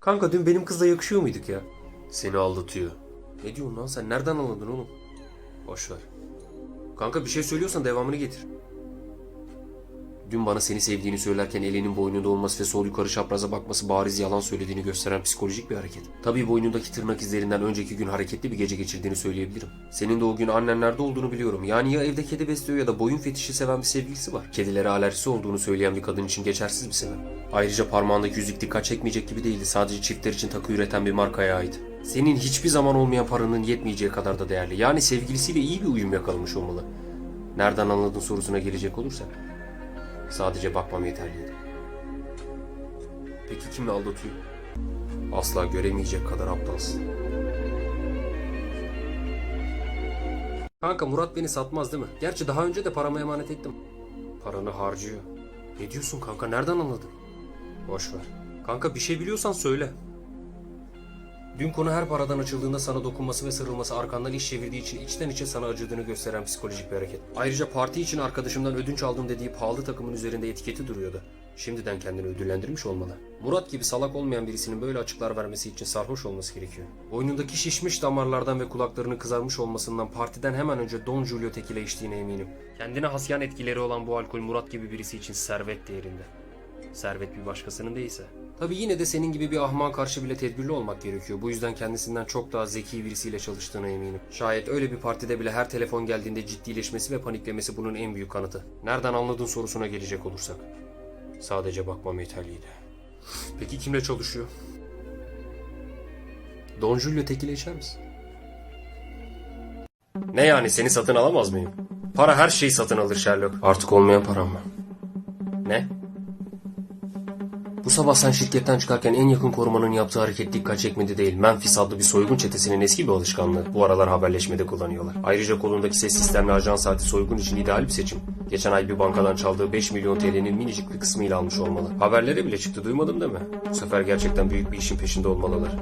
Kanka dün benim kızla yakışıyor muyduk ya? Seni aldatıyor. Ne diyorsun lan sen? Nereden anladın oğlum? Boş ver. Kanka bir şey söylüyorsan devamını getir. Dün bana seni sevdiğini söylerken elinin boynunda olması ve sol yukarı çapraza bakması bariz yalan söylediğini gösteren psikolojik bir hareket. Tabii boynundaki tırnak izlerinden önceki gün hareketli bir gece geçirdiğini söyleyebilirim. Senin de o gün annenlerde olduğunu biliyorum. Yani ya evde kedi besliyor ya da boyun fetişi seven bir sevgilisi var. Kedilere alerjisi olduğunu söyleyen bir kadın için geçersiz bir sebep. Ayrıca parmağındaki yüzük dikkat çekmeyecek gibi değildi. Sadece çiftler için takı üreten bir markaya ait. Senin hiçbir zaman olmayan paranın yetmeyeceği kadar da değerli. Yani sevgilisiyle iyi bir uyum yakalamış olmalı. Nereden anladın sorusuna gelecek olursak. Sadece bakmam yeterliydi. Peki kimle aldatıyor? Asla göremeyecek kadar aptalsın. Kanka Murat beni satmaz değil mi? Gerçi daha önce de paramı emanet ettim. Paranı harcıyor. Ne diyorsun kanka nereden anladın? Boş ver. Kanka bir şey biliyorsan söyle. Dün konu her paradan açıldığında sana dokunması ve sarılması arkandan iş çevirdiği için içten içe sana acıdığını gösteren psikolojik bir hareket. Ayrıca parti için arkadaşımdan ödünç aldım dediği pahalı takımın üzerinde etiketi duruyordu. Şimdiden kendini ödüllendirmiş olmalı. Murat gibi salak olmayan birisinin böyle açıklar vermesi için sarhoş olması gerekiyor. Boynundaki şişmiş damarlardan ve kulaklarının kızarmış olmasından partiden hemen önce Don Julio tekile eminim. Kendine has yan etkileri olan bu alkol Murat gibi birisi için servet değerinde. Servet bir başkasının değilse. Tabi yine de senin gibi bir ahmağa karşı bile tedbirli olmak gerekiyor. Bu yüzden kendisinden çok daha zeki birisiyle çalıştığına eminim. Şayet öyle bir partide bile her telefon geldiğinde ciddileşmesi ve paniklemesi bunun en büyük kanıtı. Nereden anladın sorusuna gelecek olursak. Sadece bakmam yeterliydi. Peki kimle çalışıyor? Don Julio tekile içer misin? Ne yani seni satın alamaz mıyım? Para her şeyi satın alır Sherlock. Artık olmayan param mı? Ne? Bu sabah sen şirketten çıkarken en yakın korumanın yaptığı hareket dikkat çekmedi değil. Memphis adlı bir soygun çetesinin eski bir alışkanlığı. Bu aralar haberleşmede kullanıyorlar. Ayrıca kolundaki ses sistemli ajan saati soygun için ideal bir seçim. Geçen ay bir bankadan çaldığı 5 milyon TL'nin minicik bir kısmıyla almış olmalı. Haberlere bile çıktı duymadın değil mi? Bu sefer gerçekten büyük bir işin peşinde olmalılar.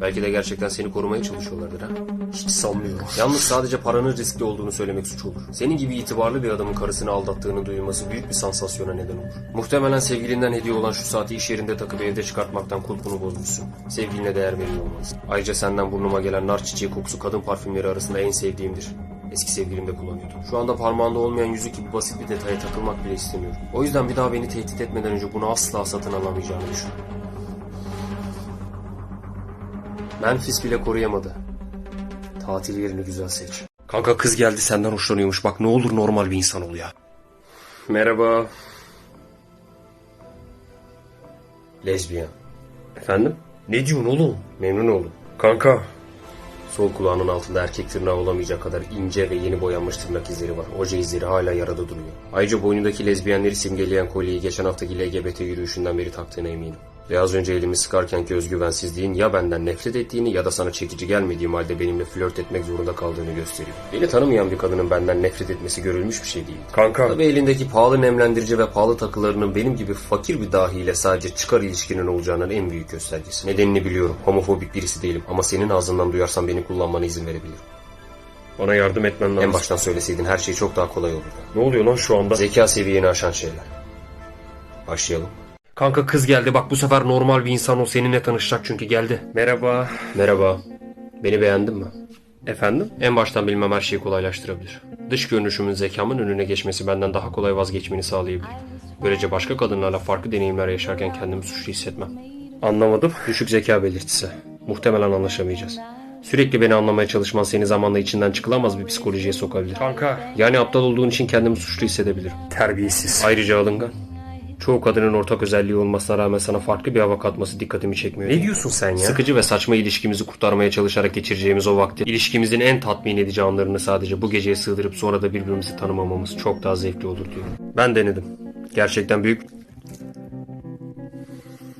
Belki de gerçekten seni korumaya çalışıyorlardır ha. Hiç sanmıyorum. Yalnız sadece paranın riskli olduğunu söylemek suç olur. Senin gibi itibarlı bir adamın karısını aldattığını duyulması büyük bir sansasyona neden olur. Muhtemelen sevgilinden hediye olan şu saati iş yerinde takıp evde çıkartmaktan kulpunu bozmuşsun. Sevgiline değer veriyor olmalısın. Ayrıca senden burnuma gelen nar çiçeği kokusu kadın parfümleri arasında en sevdiğimdir. Eski sevgilim de kullanıyordu. Şu anda parmağında olmayan yüzük gibi basit bir detaya takılmak bile istemiyorum. O yüzden bir daha beni tehdit etmeden önce bunu asla satın alamayacağını düşün. Memphis bile koruyamadı. Tatil yerini güzel seç. Kanka kız geldi senden hoşlanıyormuş. Bak ne olur normal bir insan ol ya. Merhaba. Lezbiyen. Efendim? Ne diyorsun oğlum? Memnun oldum. Kanka. Sol kulağının altında erkek tırnağı olamayacak kadar ince ve yeni boyanmış tırnak izleri var. Oje izleri hala yarada duruyor. Ayrıca boynundaki lezbiyenleri simgeleyen kolyeyi geçen haftaki LGBT yürüyüşünden beri taktığına eminim. Ve az önce elimi sıkarkenki özgüvensizliğin ya benden nefret ettiğini ya da sana çekici gelmediğim halde benimle flört etmek zorunda kaldığını gösteriyor. Beni tanımayan bir kadının benden nefret etmesi görülmüş bir şey değil. Kanka. Tabii elindeki pahalı nemlendirici ve pahalı takılarının benim gibi fakir bir dahiyle sadece çıkar ilişkinin olacağının en büyük göstergesi. Nedenini biliyorum. Homofobik birisi değilim ama senin ağzından duyarsam beni kullanmana izin verebilirim. Bana yardım etmen lazım. En baştan söyleseydin her şey çok daha kolay olurdu. Ne oluyor lan şu anda? Zeka seviyeni aşan şeyler. Başlayalım. Kanka kız geldi bak bu sefer normal bir insan o seninle tanışacak çünkü geldi. Merhaba. Merhaba. Beni beğendin mi? Efendim? En baştan bilmem her şeyi kolaylaştırabilir. Dış görünüşümün zekamın önüne geçmesi benden daha kolay vazgeçmeni sağlayabilir. Böylece başka kadınlarla farklı deneyimler yaşarken kendimi suçlu hissetmem. Anlamadım. Düşük zeka belirtisi. Muhtemelen anlaşamayacağız. Sürekli beni anlamaya çalışman seni zamanla içinden çıkılamaz bir psikolojiye sokabilir. Kanka. Yani aptal olduğun için kendimi suçlu hissedebilirim. Terbiyesiz. Ayrıca alıngan. Çoğu kadının ortak özelliği olmasına rağmen sana farklı bir hava katması dikkatimi çekmiyor. Ne diyorsun sen ya? Sıkıcı ve saçma ilişkimizi kurtarmaya çalışarak geçireceğimiz o vakti, ilişkimizin en tatmin edici anlarını sadece bu geceye sığdırıp sonra da birbirimizi tanımamamız çok daha zevkli olur diyorum. Ben denedim. Gerçekten büyük...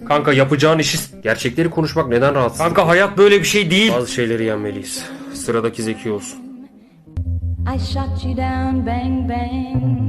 Kanka yapacağın işi... Gerçekleri konuşmak neden rahatsız? Kanka hayat böyle bir şey değil. Bazı şeyleri yenmeliyiz. Sıradaki zeki olsun. I shot you down, bang, bang.